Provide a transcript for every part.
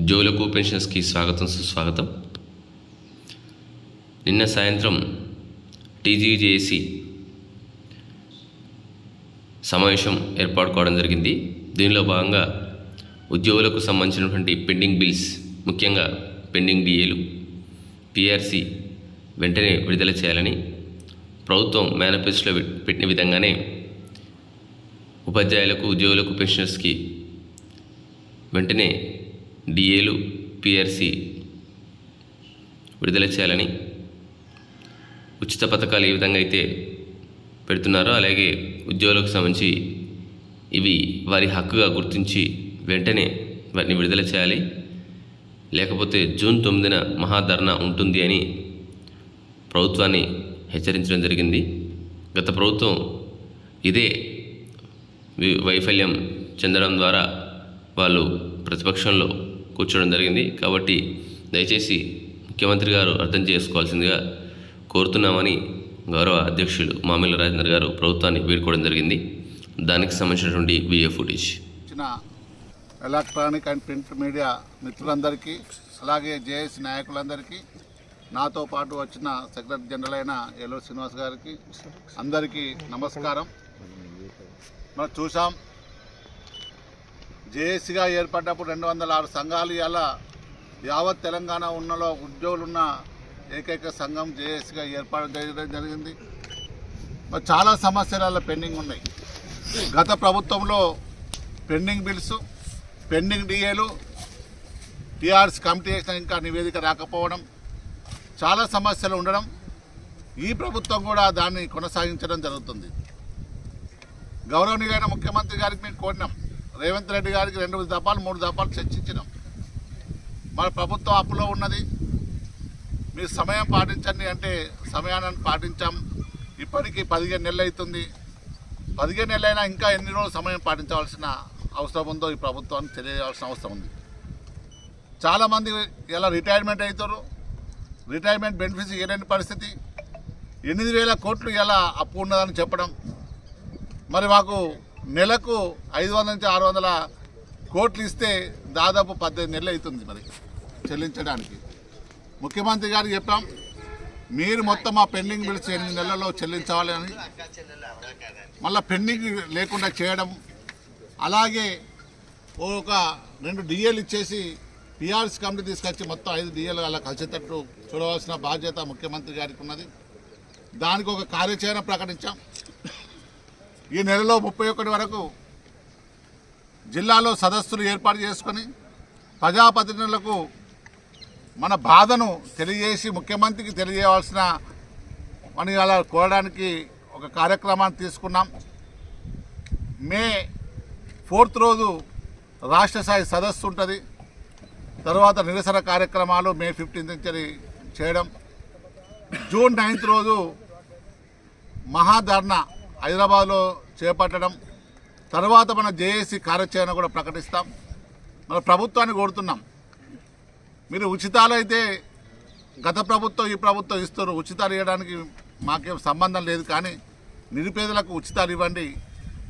ఉద్యోగులకు పెన్షన్స్కి స్వాగతం సుస్వాగతం. నిన్న సాయంత్రం టీజీజేసి సమావేశం ఏర్పాటు కావడం జరిగింది. దీనిలో భాగంగా ఉద్యోగులకు సంబంధించినటువంటి పెండింగ్ బిల్స్ ముఖ్యంగా పెండింగ్ డిఏలు పిఆర్సి వెంటనే విడుదల చేయాలని ప్రభుత్వం మేనిఫెస్టోలో పెట్టిన విధంగానే ఉపాధ్యాయులకు ఉద్యోగులకు పెన్షనర్స్కి వెంటనే డిఏలు పిఆర్సి విడుదల చేయాలని ఉచిత పథకాలు ఏ విధంగా అయితే పెడుతున్నారో అలాగే ఉద్యోగులకు సంబంధించి ఇవి వారి హక్కుగా గుర్తించి వెంటనే వాటిని విడుదల చేయాలి. లేకపోతే జూన్ తొమ్మిదిన మహాధర్నా ఉంటుంది అని ప్రభుత్వాన్ని హెచ్చరించడం జరిగింది. గత ప్రభుత్వం ఇదే వైఫల్యం చెందడం ద్వారా వాళ్ళు ప్రతిపక్షంలో కూర్చోవడం జరిగింది. కాబట్టి దయచేసి ముఖ్యమంత్రి గారు అర్థం చేసుకోవాల్సిందిగా కోరుతున్నామని గౌరవ అధ్యక్షులు మామిళ్ళ రాజేంద్ర గారు ప్రభుత్వాన్ని వేడుకోవడం జరిగింది. దానికి సంబంధించినటువంటి video footage. Electronic and print media మిత్రులందరికీ అలాగే జేఎస్ నాయకులందరికీ నాతో పాటు వచ్చిన సెక్రటరీ జనరల్ అయిన ఏలూరు శ్రీనివాస్ గారికి అందరికీ నమస్కారం. మనం చూసాం జేఏసీగా ఏర్పడ్డప్పుడు రెండు వందల ఆరు సంఘాలు ఇలా యావత్ తెలంగాణ ఉన్నలో ఉద్యోగులున్న ఏకైక సంఘం జేఏసీగా ఏర్పాటు చేయడం జరిగింది. చాలా సమస్యల పెండింగ్ ఉన్నాయి. గత ప్రభుత్వంలో పెండింగ్ బిల్స్ పెండింగ్ డిఏలు టీఆర్ఎస్ కమిటీ చేసిన ఇంకా నివేదిక రాకపోవడం చాలా సమస్యలు ఉండడం ఈ ప్రభుత్వం కూడా దాన్ని కొనసాగించడం జరుగుతుంది. గౌరవనీయులైన ముఖ్యమంత్రి గారికి మేము కోరినాం. రేవంత్ రెడ్డి గారికి రెండు దఫాలు మూడు దఫాలు చర్చించినాం. మన ప్రభుత్వం అప్పులో ఉన్నది. మీరు సమయం పాటించండి అంటే సమయాన్ని పాటించాం. ఇప్పటికీ పదిహేను నెలలు అవుతుంది. పదిహేను నెలలైనా ఇంకా ఎన్ని రోజులు సమయం పాటించవలసిన అవసరం ఉందో ఈ ప్రభుత్వానికి తెలియజేయాల్సిన అవసరం ఉంది. చాలామంది ఇలా రిటైర్మెంట్ అవుతారు. రిటైర్మెంట్ బెనిఫిట్స్ ఇవ్వలేని పరిస్థితి. ఎనిమిది వేల కోట్లు ఇలా అప్పు ఉన్నదని చెప్పడం. మరి మాకు నెలకు ఐదు వందల నుంచి ఆరు వందల కోట్లు ఇస్తే దాదాపు పద్దెనిమిది నెలలు అవుతుంది మరి చెల్లించడానికి. ముఖ్యమంత్రి గారికి చెప్పాం మీరు మొత్తం ఆ పెండింగ్ బిల్స్ ఎనిమిది నెలల్లో చెల్లించాలి అని. మళ్ళీ పెండింగ్ లేకుండా చేయడం అలాగే ఒక రెండు డిఏలు ఇచ్చేసి పిఆర్ఎస్ కమిటీ తీసుకొచ్చి మొత్తం ఐదు డిఏలు అలా కలిసేటట్టు చూడవలసిన బాధ్యత ముఖ్యమంత్రి గారికి ఉన్నది దానికి ఒక కార్యాచరణ ప్రకటించాం. ఈ నెలలో ముప్పై ఒకటి వరకు జిల్లాలో సదస్సులు ఏర్పాటు చేసుకొని ప్రజాప్రతినిధులకు మన బాధను తెలియజేసి ముఖ్యమంత్రికి తెలియజేయవలసిన అని అలా కోరడానికి ఒక కార్యక్రమాన్ని తీసుకున్నాం. మే ఫోర్త్ రోజు రాష్ట్ర స్థాయి సదస్సు ఉంటుంది. తర్వాత నిరసన కార్యక్రమాలు మే ఫిఫ్టీన్త్ నుంచి చేయడం. జూన్ నైన్త్ రోజు మహాధర్నా హైదరాబాద్లో చేపట్టడం తర్వాత మన జేఏసీ కార్యాచరణ కూడా ప్రకటిస్తాం. మన ప్రభుత్వాన్ని కోరుతున్నాం. మీరు ఉచితాలు అయితే గత ప్రభుత్వం ఈ ప్రభుత్వం ఇస్తారు ఉచితాలు ఇవ్వడానికి మాకేం సంబంధం లేదు కానీ నిరుపేదలకు ఉచితాలు ఇవ్వండి.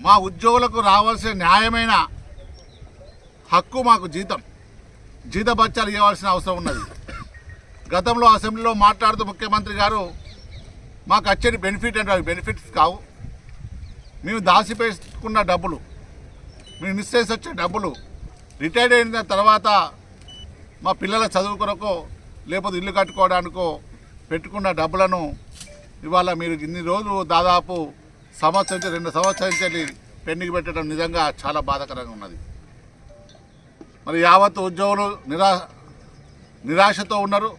మా ఉద్యోగులకు రావాల్సిన న్యాయమైన హక్కు మాకు జీతం. జీత బత్యాలు ఇవ్వాల్సిన అవసరం ఉన్నది. గతంలో అసెంబ్లీలో మాట్లాడుతూ ముఖ్యమంత్రి గారు మాకు వచ్చేది బెనిఫిట్ అంటే బెనిఫిట్స్ కావు. మేము దాచిపెట్టుకున్న డబ్బులు మేము మిస్ చేసి వచ్చే డబ్బులు రిటైర్డ్ అయిన తర్వాత మా పిల్లల చదువు కొరకు లేకపోతే ఇల్లు కట్టుకోవడానికో పెట్టుకున్న డబ్బులను ఇవాళ మీరు ఇన్ని రోజులు దాదాపు సంవత్సరం రెండు సంవత్సరం నుంచి పెండింగ్ పెట్టడం నిజంగా చాలా బాధాకరంగా ఉన్నది. మరి యావత్ ఉద్యోగులు నిరా నిరాశతో ఉన్నారు.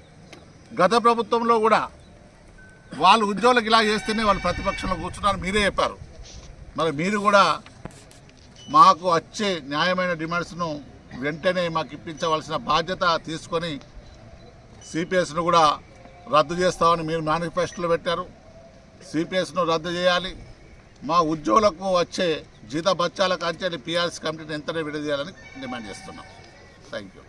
గత ప్రభుత్వంలో కూడా వాళ్ళు ఉద్యోగులకు ఇలా చేస్తేనే వాళ్ళు ప్రతిపక్షంలో కూర్చున్నారు మీరే చెప్పారు. మరి మీరు కూడా మాకు వచ్చే న్యాయమైన డిమాండ్స్ను వెంటనే మాకు ఇప్పించవలసిన బాధ్యత తీసుకొని సిపిఎస్ను కూడా రద్దు చేస్తామని మీరు మేనిఫెస్టోలో పెట్టారు. సిపిఎస్ను రద్దు చేయాలి. మా ఉద్యోగులకు వచ్చే జీత బత్యాల కంచెని పిఆర్సీ కమిటీని ఎంతనే విడదీయాలని డిమాండ్ చేస్తున్నాం. Thank you.